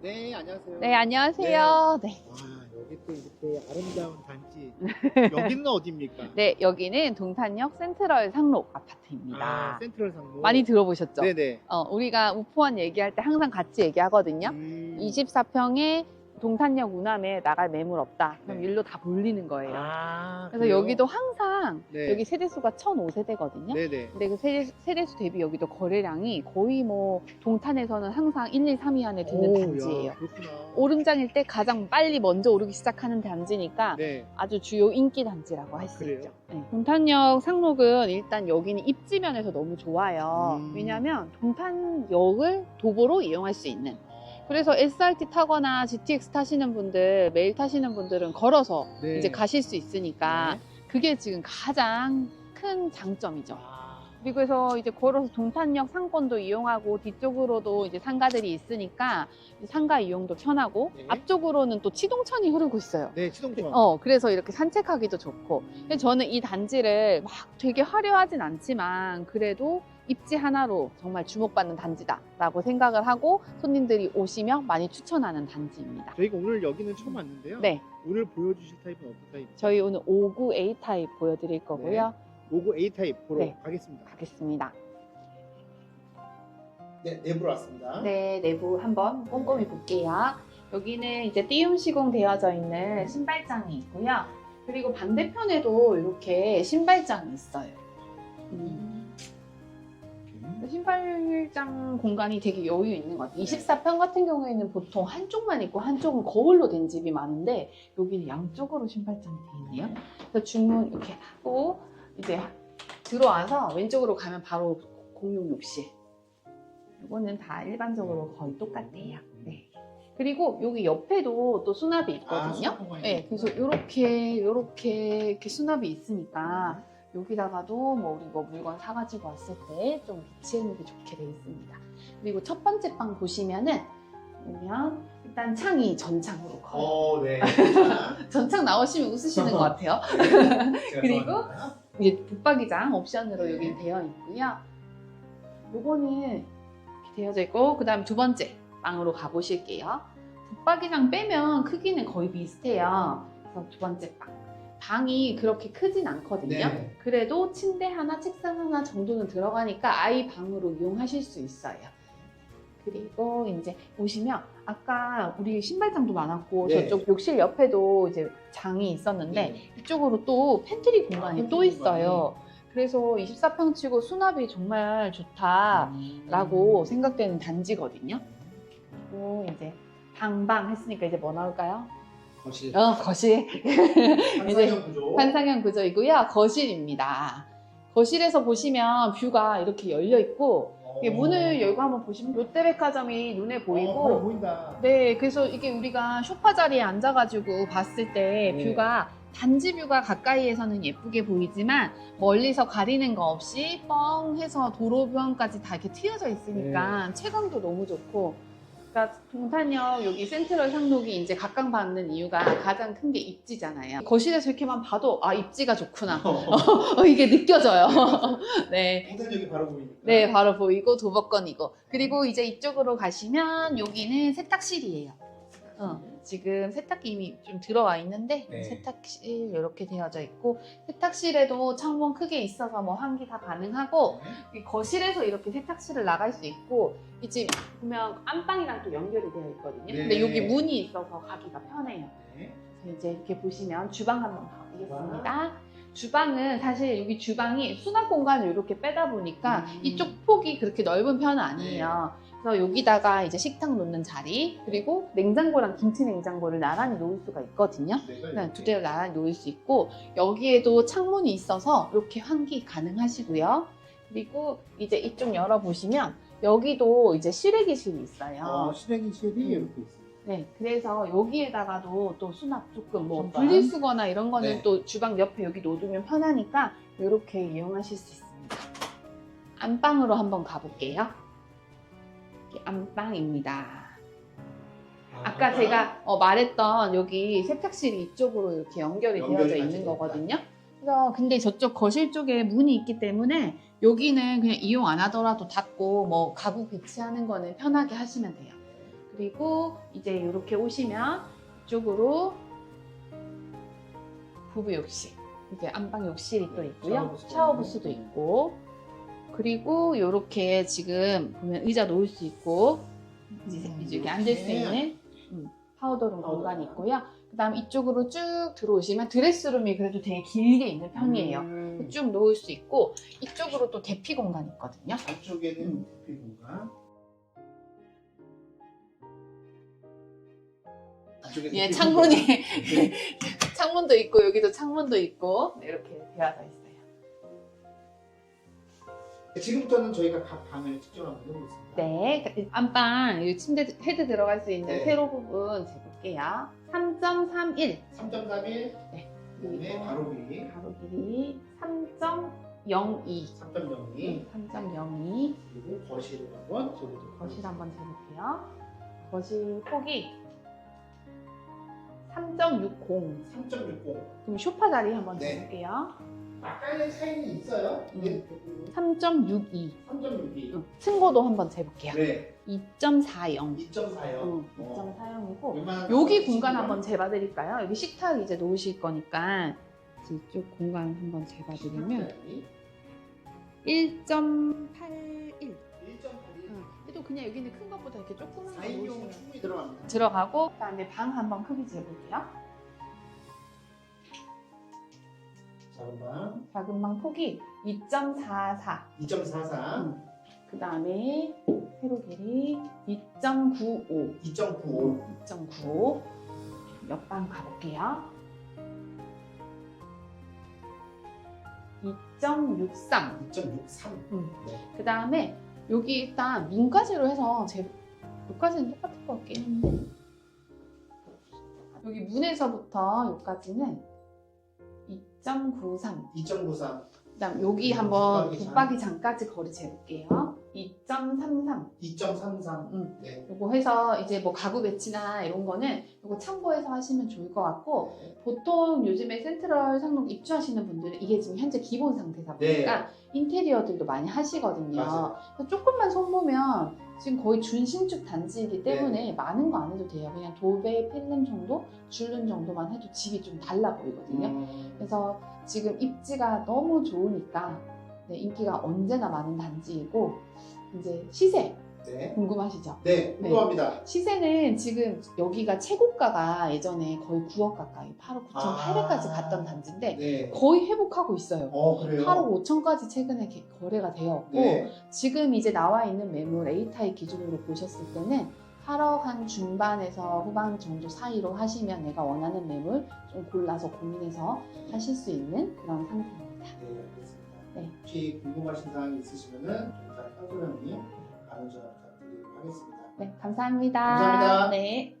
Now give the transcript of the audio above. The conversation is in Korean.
네, 안녕하세요. 네, 안녕하세요. 네. 와, 여기 또 이렇게 아름다운 단지. 여기는 어디입니까? 네, 여기는 동탄역 센트럴 상록 아파트입니다. 아, 센트럴 상로. 많이 들어보셨죠? 네네. 어, 우리가 우포원 얘기할 때 항상 같이 얘기하거든요. 음. 24평에 동탄역 운함에 나갈 매물 없다. 그럼 네. 일로 다 몰리는 거예요. 아, 그래서 그래요? 여기도 항상 네. 여기 세대수가 1,005세대거든요. 네네. 근데 그 세대, 세대수 대비 여기도 거래량이 거의 뭐 동탄에서는 항상 1, 2, 3위 안에 드는 오, 단지예요. 야, 그렇구나. 오름장일 때 가장 빨리 먼저 오르기 시작하는 단지니까 네. 아주 주요 인기 단지라고 할 수 그래요? 있죠. 네. 동탄역 상록은 일단 여기는 입지면에서 너무 좋아요. 음. 왜냐하면 동탄역을 도보로 이용할 수 있는. 그래서 SRT 타거나 GTX 타시는 분들, 매일 타시는 분들은 걸어서 네. 이제 가실 수 있으니까 네. 그게 지금 가장 큰 장점이죠. 아, 그리고 해서 이제 걸어서 동탄역 상권도 이용하고 뒤쪽으로도 이제 상가들이 있으니까 상가 이용도 편하고 네. 앞쪽으로는 또 치동천이 흐르고 있어요. 네, 치동천. 어, 그래서 이렇게 산책하기도 좋고. 저는 이 단지를 막 되게 화려하진 않지만 그래도 입지 하나로 정말 주목받는 단지다라고 생각을 하고 손님들이 오시면 많이 추천하는 단지입니다. 저희가 오늘 여기는 처음 왔는데요. 네, 오늘 보여주실 타입은 어떤 타입이죠? 저희 오늘 59A 타입 보여드릴 거고요. 로고 A 타입 보러 네. 가겠습니다. 가겠습니다. 네, 내부로 왔습니다. 네, 내부 한번 꼼꼼히 볼게요. 여기는 이제 띄움 시공 되어져 있는 신발장이 있고요. 그리고 반대편에도 이렇게 신발장이 있어요. 음. 신발장 공간이 되게 여유 있는 것 같아요. 24평 같은 경우에는 보통 한쪽만 있고 한쪽은 거울로 된 집이 많은데 여기는 양쪽으로 신발장이 돼 있네요. 그래서 주문 이렇게 하고 이제 들어와서 왼쪽으로 가면 바로 공용 욕실. 이거는 다 일반적으로 거의 똑같대요. 네. 그리고 여기 옆에도 또 수납이 있거든요. 수납 공간이 네, 그래서 이렇게 이렇게 이렇게 수납이 있으니까 여기다가도 뭐 우리 뭐 물건 사가지고 왔을 때좀 비치해 놓기 좋게 돼 있습니다. 그리고 첫 번째 방 보시면은 보면 일단 창이 전창으로 커요. 어, 네. 전창 나오시면 웃으시는 것 같아요. 그리고 이게 붙박이장 옵션으로 네. 여기 되어 있고요. 요거는 이렇게 되어져 있고 그 다음 두 번째 방으로 가보실게요. 붙박이장 빼면 크기는 거의 비슷해요. 그래서 두 번째 방. 방이 그렇게 크진 않거든요. 네. 그래도 침대 하나, 책상 하나 정도는 들어가니까 아이 방으로 이용하실 수 있어요. 그리고 이제 보시면 아까 우리 신발장도 많았고 네. 저쪽 욕실 옆에도 이제 장이 있었는데 네. 이쪽으로 또 팬트리 공간이 아, 또 팬트리 있어요. 그래서 24평 치고 수납이 정말 좋다라고 음. 생각되는 단지거든요. 그리고 이제 방방 했으니까 이제 뭐 나올까요? 거실. 어, 거실. 환상형 구조. 환상형 구조이고요. 거실입니다. 거실에서 보시면 뷰가 이렇게 열려 있고 이게 어. 문을 열고 한번 보시면 롯데백화점이 눈에 보이고 어, 보인다. 네, 그래서 이게 우리가 소파 자리에 앉아가지고 봤을 때 네. 뷰가 단지 뷰가 가까이에서는 예쁘게 보이지만 멀리서 가리는 거 없이 뻥 해서 도로변까지 다 이렇게 튀어져 있으니까 체감도 너무 좋고 그러니까 동탄역 여기 센트럴 상록이 이제 각광받는 이유가 가장 큰 게 입지잖아요. 거실에서 이렇게만 봐도 아 입지가 좋구나. 어, 이게 느껴져요. 네. 동탄역이 바로 보이니까. 네, 바로 보이고 도박건이고. 그리고 이제 이쪽으로 가시면 여기는 세탁실이에요. 어, 지금 세탁기 이미 좀 들어와 있는데 네. 세탁실 이렇게 되어져 있고 세탁실에도 창문 크게 있어서 뭐 환기 다 가능하고 이 거실에서 이렇게 세탁실을 나갈 수 있고 이 집 보면 안방이랑 또 연결이 되어 있거든요. 네. 근데 여기 문이 있어서 가기가 편해요. 네. 그래서 이제 이렇게 보시면 주방 한번 가보겠습니다. 주방은 사실 여기 주방이 수납 공간을 이렇게 빼다 보니까 음. 이쪽 폭이 그렇게 넓은 편은 아니에요. 그래서 여기다가 이제 식탁 놓는 자리 그리고 냉장고랑 김치 냉장고를 나란히 놓을 수가 있거든요. 네, 이렇게. 두 대를 나란히 놓을 수 있고 여기에도 창문이 있어서 이렇게 환기 가능하시고요. 그리고 이제 이쪽 열어보시면 여기도 이제 실외기실이 있어요. 어, 실외기실이 음. 이렇게 있습니다. 네, 그래서 여기에다가도 또 수납 조금 뭐. 분리수거나 이런 거는 네. 또 주방 옆에 여기 놓으면 편하니까 이렇게 이용하실 수 있습니다. 안방으로 한번 가볼게요. 이게 안방입니다. 아까 제가 어, 말했던 여기 세탁실이 이쪽으로 이렇게 연결이 되어져 있는. 거거든요. 그래서 근데 저쪽 거실 쪽에 문이 있기 때문에 여기는 그냥 이용 안 하더라도 닫고 뭐 가구 배치하는 거는 편하게 하시면 돼요. 그리고 이제 이렇게 오시면 이쪽으로 부부 욕실, 이제 안방 욕실이 또 있고요. 샤워 부스도 샤워 부스도 있고. 그리고 이렇게 지금 보면 의자 놓을 수 있고, 이제 음, 이렇게 앉을 수. 있는 음, 파우더룸 파우더룸. 공간이 있고요. 그다음 이쪽으로 쭉 들어오시면 드레스룸이 그래도 되게 길게 있는 편이에요. 음. 쭉 놓을 수 있고 이쪽으로 또 대피 공간이 있거든요. 안쪽에는 음. 대피 공간. 예, 창문이 공간. 창문도 있고 여기도 창문도 있고 네, 이렇게 되어져 있어요. 네. 지금부터는 저희가 각 방을 직접 한번 해보겠습니다. 네, 안방 이 침대 헤드 들어갈 수 있는 네. 세로 부분 재볼게요. 3.31 3.31 네. 그다음에 바로 길이 가로 길이 3.02 3.02 3.02 그리고 거실을 한번 재보도록 거실 한번 재볼게요. 거실 폭이 3.60 3.60 그럼 쇼파 자리 한번 네. 재볼게요. 약간의 차이는 있어요. 이게 3.62 3.62 층고도 한번 재볼게요. 네, 2.40 2.4요. 음, 2.40이고 웬만한 여기 거 공간 한번 재봐드릴까요? 여기 식탁 이제 놓으실 거니까 이쪽 공간 한번 재봐드리면 1.81 1.81 또 그냥 여기는 큰 것보다 이렇게 조그만 거 4인용 놓으시면 충분히 들어갑니다. 들어가고 그다음에 방 한번 크기 재볼게요. 작은 방 작은 방 폭이 2.44 2.44 음. 그다음에 세로 길이 2.95 2.95 2.95 옆방 가볼게요. 2.63 2.63 음. 네. 그 다음에 여기 일단 문까지로 해서 제 여기까지는 똑같을 것 같긴 한데. 여기 문에서부터 여기까지는 2.93 2.93 그다음 여기 음, 한번 붙박이 장까지 거리 재볼게요. 2.33 2.33 음. 네. 요거 해서 이제 뭐 가구 배치나 이런 거는 요거 참고해서 하시면 좋을 것 같고 네. 보통 요즘에 센트럴 상록 입주하시는 분들은 이게 지금 현재 기본 상태다 네. 보니까 인테리어들도 많이 하시거든요. 맞아요. 그래서 조금만 손보면 지금 거의 준신축 단지이기 네. 때문에 많은 거 안 해도 돼요. 그냥 도배, 필름 정도, 줄눈 정도만 해도 집이 좀 달라 보이거든요. 음. 그래서 지금 입지가 너무 좋으니까 네, 인기가 언제나 많은 단지이고 이제 시세 네. 궁금하시죠? 네, 궁금합니다. 시세는 지금 여기가 최고가가 예전에 거의 9억 가까이 8억 9천 아. 8백까지 갔던 단지인데 네. 거의 회복하고 있어요. 어, 그래요? 8억 5천까지 최근에 개- 거래가 되었고 네. 지금 이제 나와 있는 매물 A타입 기준으로 보셨을 때는 8억 한 중반에서 후반 정도 사이로 하시면 내가 원하는 매물 좀 골라서 고민해서 하실 수 있는 그런 상태입니다. 네, 알겠습니다. 네. 혹시 궁금하신 사항이 있으시면은 동사 현소장님 가는 전화 부탁드리도록 하겠습니다. 네, 감사합니다. 감사합니다. 네.